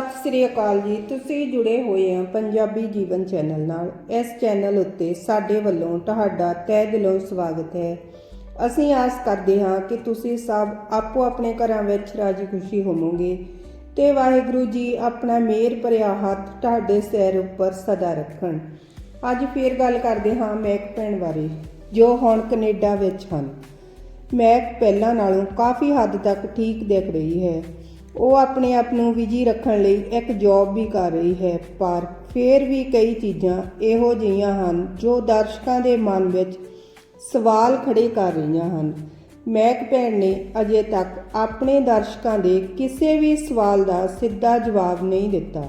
ਸਤਿ ਸ੍ਰੀ ਅਕਾਲ ਜੀ। ਤੁਸੀਂ ਜੁੜੇ ਹੋਏ ਆ ਪੰਜਾਬੀ ਜੀਵਨ ਚੈਨਲ ਨਾਲ। ਇਸ ਚੈਨਲ ਉੱਤੇ ਸਾਡੇ ਵੱਲੋਂ ਤੁਹਾਡਾ ਤਹਿ ਦਿਲੋਂ ਸਵਾਗਤ ਹੈ। ਅਸੀਂ ਆਸ ਕਰਦੇ ਹਾਂ ਕਿ ਤੁਸੀਂ ਸਭ ਆਪੋ ਆਪਣੇ ਘਰਾਂ ਵਿੱਚ ਰਾਜੀ ਖੁਸ਼ੀ ਹੋਵੋਗੇ ਤੇ ਵਾਹਿਗੁਰੂ ਜੀ ਆਪਣਾ ਮਿਹਰ ਭਰਿਆ ਹੱਥ ਤੁਹਾਡੇ ਸਿਰ ਉੱਪਰ ਸਦਾ ਰੱਖਣ। ਅੱਜ ਫੇਰ ਗੱਲ ਕਰਦੇ ਹਾਂ ਮੈਕ ਭੈਣ ਬਾਰੇ, ਜੋ ਹੁਣ ਕੈਨੇਡਾ ਵਿੱਚ ਹਨ। ਮੈਕ ਪਹਿਲਾਂ ਨਾਲੋਂ ਕਾਫੀ ਹੱਦ ਤੱਕ ਠੀਕ ਦਿਖ ਰਹੀ ਹੈ। ਉਹ ਆਪਣੇ ਆਪ ਨੂੰ ਵਿਜ਼ੀ ਰੱਖਣ ਲਈ ਇੱਕ ਜੌਬ ਵੀ ਕਰ ਰਹੀ ਹੈ, ਪਰ ਫਿਰ ਵੀ ਕਈ ਚੀਜ਼ਾਂ ਇਹੋ ਜਿਹੀਆਂ ਹਨ ਜੋ ਦਰਸ਼ਕਾਂ ਦੇ ਮਨ ਵਿੱਚ ਸਵਾਲ ਖੜੇ ਕਰ ਰਹੀਆਂ ਹਨ। ਮਹਿਕ ਭੈਣ ਨੇ ਅਜੇ ਤੱਕ ਆਪਣੇ ਦਰਸ਼ਕਾਂ ਦੇ ਕਿਸੇ ਵੀ ਸਵਾਲ ਦਾ ਸਿੱਧਾ ਜਵਾਬ ਨਹੀਂ ਦਿੱਤਾ।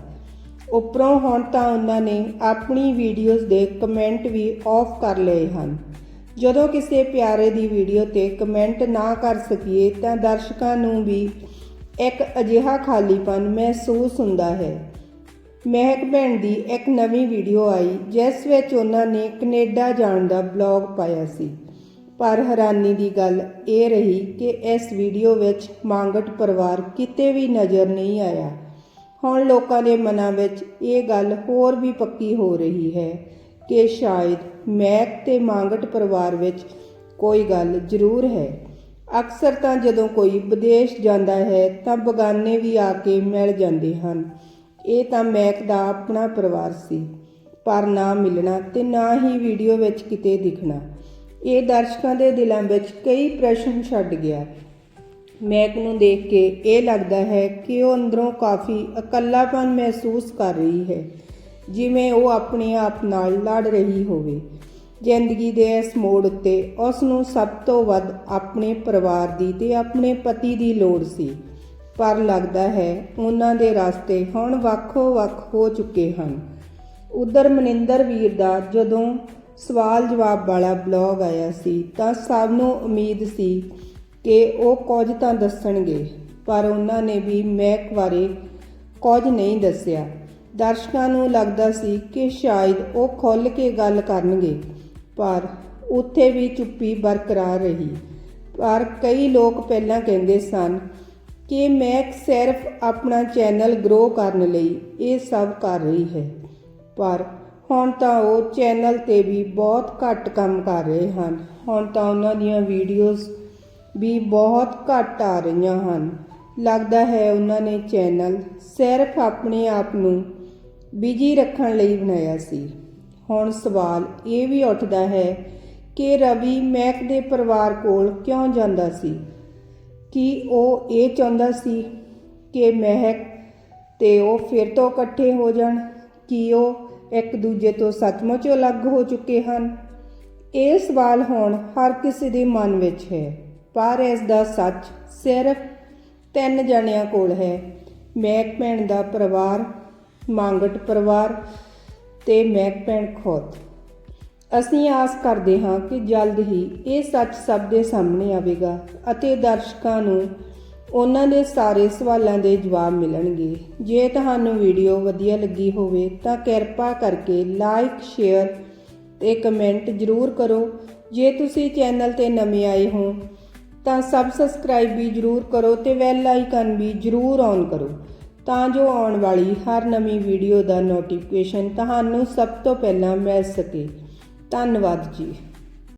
ਉੱਪਰੋਂ ਹੁਣ ਤਾਂ ਉਹਨਾਂ ਨੇ ਆਪਣੀ ਵੀਡੀਓਜ਼ ਦੇ ਕਮੈਂਟ ਵੀ ਆਫ ਕਰ ਲਏ ਹਨ। ਜਦੋਂ ਕਿਸੇ ਪਿਆਰੇ ਦੀ ਵੀਡੀਓ ਤੇ ਕਮੈਂਟ ਨਾ ਕਰ ਸਕੀਏ ਤਾਂ ਦਰਸ਼ਕਾਂ ਨੂੰ ਵੀ ਇੱਕ ਅਜਿਹਾ ਖਾਲੀਪਨ ਮਹਿਸੂਸ ਹੁੰਦਾ ਹੈ। ਮਹਿਕ ਭੈਣ ਦੀ ਇੱਕ ਨਵੀਂ ਵੀਡੀਓ ਆਈ, ਜਿਸ ਵਿੱਚ ਉਹਨਾਂ ਨੇ ਕੈਨੇਡਾ ਜਾਣ ਦਾ ਬਲੌਗ ਪਾਇਆ ਸੀ। ਪਰ ਹੈਰਾਨੀ ਦੀ ਗੱਲ ਇਹ ਰਹੀ ਕਿ ਇਸ ਵੀਡੀਓ ਵਿੱਚ ਮੰਗਟ ਪਰਿਵਾਰ ਕਿਤੇ ਵੀ ਨਜ਼ਰ ਨਹੀਂ ਆਇਆ। ਹੁਣ ਲੋਕਾਂ ਦੇ ਮਨਾਂ ਵਿੱਚ ਇਹ ਗੱਲ ਹੋਰ ਵੀ ਪੱਕੀ ਹੋ ਰਹੀ ਹੈ ਕਿ ਸ਼ਾਇਦ ਮੈਕ ਤੇ ਮੰਗਟ ਪਰਿਵਾਰ ਵਿੱਚ ਕੋਈ ਗੱਲ ਜ਼ਰੂਰ ਹੈ। ਅਕਸਰ ਤਾਂ ਜਦੋਂ ਕੋਈ ਵਿਦੇਸ਼ ਜਾਂਦਾ ਹੈ ਤਾਂ ਬਗਾਨੇ ਵੀ ਆ ਕੇ ਮਿਲ ਜਾਂਦੇ ਹਨ। ਇਹ ਤਾਂ ਮੈਕ ਦਾ ਆਪਣਾ ਪਰਿਵਾਰ ਸੀ, ਪਰ ਨਾ ਮਿਲਣਾ ਤੇ ਨਾ ਹੀ ਵੀਡੀਓ ਵਿੱਚ ਕਿਤੇ ਦਿਖਣਾ। ਇਹ ਦਰਸ਼ਕਾਂ ਦੇ ਦਿਲਾਂ ਵਿੱਚ ਕਈ ਪ੍ਰਸ਼ਨ ਛੱਡ ਗਿਆ। ਮੈਕ ਨੂੰ ਦੇਖ ਕੇ ਇਹ ਲੱਗਦਾ ਹੈ ਕਿ ਉਹ ਅੰਦਰੋਂ ਕਾਫੀ ਇਕੱਲਾਪਨ ਮਹਿਸੂਸ ਕਰ ਰਹੀ ਹੈ, ਜਿਵੇਂ ਉਹ ਆਪਣੇ ਆਪ ਨਾਲ ਲੜ ਰਹੀ ਹੋਵੇ। ਜ਼ਿੰਦਗੀ ਦੇ ਇਸ ਮੋੜ ਉੱਤੇ ਉਸ ਨੂੰ ਸਭ ਤੋਂ ਵੱਧ ਆਪਣੇ ਪਰਿਵਾਰ ਦੀ ਤੇ ਆਪਣੇ ਪਤੀ ਦੀ ਲੋੜ ਸੀ। ਪਰ ਲੱਗਦਾ ਹੈ ਉਹਨਾਂ ਦੇ ਰਸਤੇ ਹੁਣ ਵੱਖੋ-ਵੱਖ ਹੋ ਚੁੱਕੇ ਹਨ। ਉਧਰ ਮਨਿੰਦਰ ਵੀਰ ਦਾ ਜਦੋਂ ਸਵਾਲ ਜਵਾਬ ਵਾਲਾ ਬਲੌਗ ਆਇਆ ਸੀ ਤਾਂ ਸਭ ਨੂੰ ਉਮੀਦ ਸੀ ਕਿ ਉਹ ਕੁਝ ਤਾਂ ਦੱਸਣਗੇ, ਪਰ ਉਹਨਾਂ ਨੇ ਵੀ ਮਹਿਕ ਬਾਰੇ ਕੁਝ ਨਹੀਂ ਦੱਸਿਆ। ਦਰਸ਼ਕਾਂ ਨੂੰ ਲੱਗਦਾ ਸੀ ਕਿ ਸ਼ਾਇਦ ਉਹ ਖੁੱਲ੍ਹ ਕੇ ਗੱਲ ਕਰਨਗੇ। ਪਰ ਉੱਥੇ ਵੀ ਚੁੱਪੀ ਬਰਕਰਾਰ ਰਹੀ। ਪਰ ਕਈ ਲੋਕ ਪਹਿਲਾਂ ਕਹਿੰਦੇ ਸਨ ਕਿ ਮੈਂ ਸਿਰਫ ਆਪਣਾ ਚੈਨਲ ਗਰੋ ਕਰਨ ਲਈ ਇਹ ਸਭ ਕਰ ਰਹੀ ਹੈ। ਪਰ ਹੁਣ ਤਾਂ ਉਹ ਚੈਨਲ ਤੇ ਵੀ ਬਹੁਤ ਘੱਟ ਕੰਮ ਕਰ ਰਹੇ ਹਨ। ਹੁਣ ਤਾਂ ਉਹਨਾਂ ਦੀਆਂ ਵੀਡੀਓਜ਼ ਵੀ ਬਹੁਤ ਘੱਟ ਆ ਰਹੀਆਂ ਹਨ। ਲੱਗਦਾ ਹੈ ਉਹਨਾਂ ਨੇ ਚੈਨਲ ਸਿਰਫ ਆਪਣੇ ਆਪ ਨੂੰ ਬਿਜ਼ੀ ਰੱਖਣ ਲਈ ਬਣਾਇਆ ਸੀ। ਹੁਣ ਸਵਾਲ ਇਹ ਵੀ ਉੱਠਦਾ ਹੈ ਕਿ ਰਵੀ ਮੈਕ ਦੇ ਪਰਿਵਾਰ ਕੋਲ ਕਿਉਂ ਜਾਂਦਾ ਸੀ? ਕਿ ਉਹ ਇਹ ਚਾਹੁੰਦਾ ਸੀ ਕਿ ਮਹਿਕ ਤੇ ਉਹ ਫਿਰ ਤੋਂ ਇਕੱਠੇ ਹੋ ਜਾਣ? ਕਿ ਉਹ ਇੱਕ ਦੂਜੇ ਤੋਂ ਸੱਚਮੁੱਚ ਅਲੱਗ ਹੋ ਚੁੱਕੇ ਹਨ? ਇਹ ਸਵਾਲ ਹੁਣ ਹਰ ਕਿਸੇ ਦੇ ਮਨ ਵਿੱਚ ਹੈ, ਪਰ ਇਸ ਦਾ ਸੱਚ ਸਿਰਫ ਤਿੰਨ ਜਣਿਆਂ ਕੋਲ ਹੈ। ਮੈਕ ਭੈਣ ਦਾ ਪਰਿਵਾਰ, ਮੰਗਟ ਪਰਿਵਾਰ ਤੇ ਮੈਕ ਭੈਣ ਖੁਦ ਅਸੀਂ ਆਸ ਕਰਦੇ ਹਾਂ ਕਿ ਜਲਦ ਹੀ ਇਹ ਸੱਚ ਸਭ ਦੇ ਸਾਹਮਣੇ ਆਵੇਗਾ ਅਤੇ ਦਰਸ਼ਕਾਂ ਨੂੰ ਉਹਨਾਂ ਦੇ ਸਾਰੇ ਸਵਾਲਾਂ ਦੇ ਜਵਾਬ ਮਿਲਣਗੇ। ਜੇ ਤੁਹਾਨੂੰ ਵੀਡੀਓ ਵਧੀਆ ਲੱਗੀ ਹੋਵੇ ਤਾਂ ਕਿਰਪਾ ਕਰਕੇ ਲਾਈਕ, ਸ਼ੇਅਰ ਤੇ ਕਮੈਂਟ ਜ਼ਰੂਰ ਕਰੋ। ਜੇ ਤੁਸੀਂ ਚੈਨਲ ਤੇ ਨਵੇਂ ਆਏ ਹੋ ਤਾਂ ਸਬ ਸਬਸਕ੍ਰਾਈਬ ਵੀ ਜ਼ਰੂਰ ਕਰੋ ਤੇ ਬੈਲ ਆਈਕਨ ਵੀ ਜ਼ਰੂਰ ਔਨ ਕਰੋ। ਤਾਂ ਜੋ ਆਉਣ ਵਾਲੀ ਹਰ ਨਵੀਂ ਵੀਡੀਓ ਦਾ ਨੋਟੀਫਿਕੇਸ਼ਨ ਤੁਹਾਨੂੰ ਸਭ ਤੋਂ ਪਹਿਲਾਂ ਮਿਲ ਸਕੇ। ਧੰਨਵਾਦ ਜੀ।